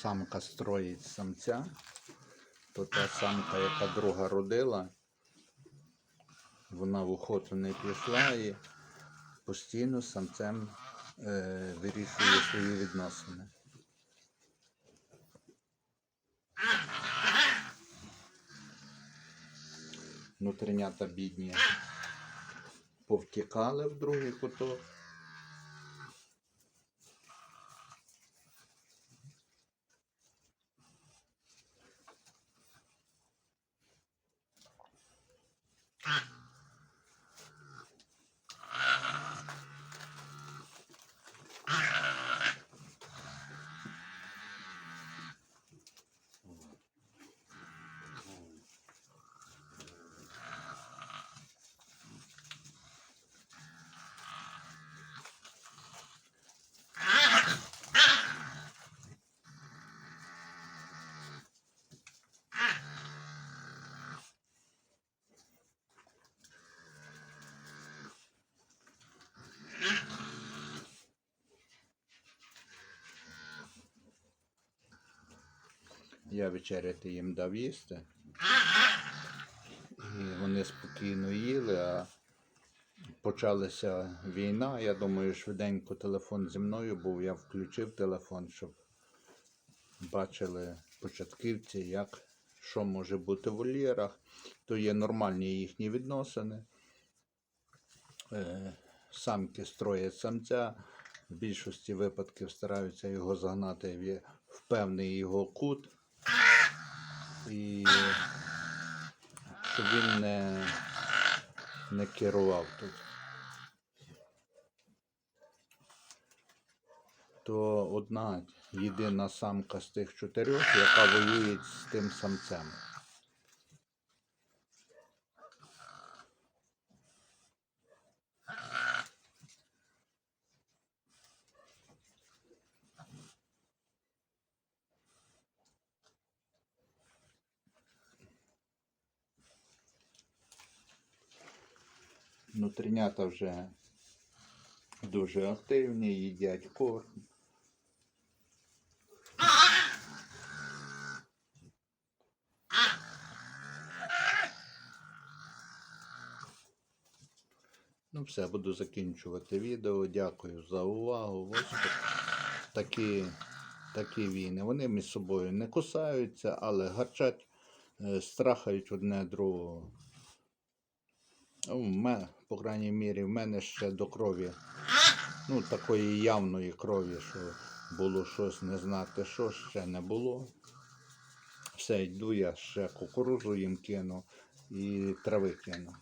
самка строїть самця, то та самка, яка друга родила, вона в охоту не пішла і постійно самцем е, вирішує свої відносини. Внутрінята бідні повтікали в другий куток. Ah. Я вечеряти їм дав їсти. І вони спокійно їли, а почалася війна. Я думаю, швиденько телефон зі мною був. Я включив телефон, щоб бачили початківці, як що може бути в вольєрах. То є нормальні їхні відносини. Е, Самки строять самця. В більшості випадків стараються його загнати в- в певний його кут. І щоб він не, не керував тут. То одна єдина самка з тих чотирьох, яка воює з тим самцем. Внутрінята вже дуже активні, їдять корм. Ну, все, буду закінчувати відео. Дякую за увагу. Ось такі, такі війни. Вони між собою не кусаються, але гарчать, е, страхають одне другого. В мене, по крайній мірі, в мене ще до крові, ну, такої явної крові, що було щось не знати, що ще не було. Все, йду я ще кукурузу їм кину і трави кину.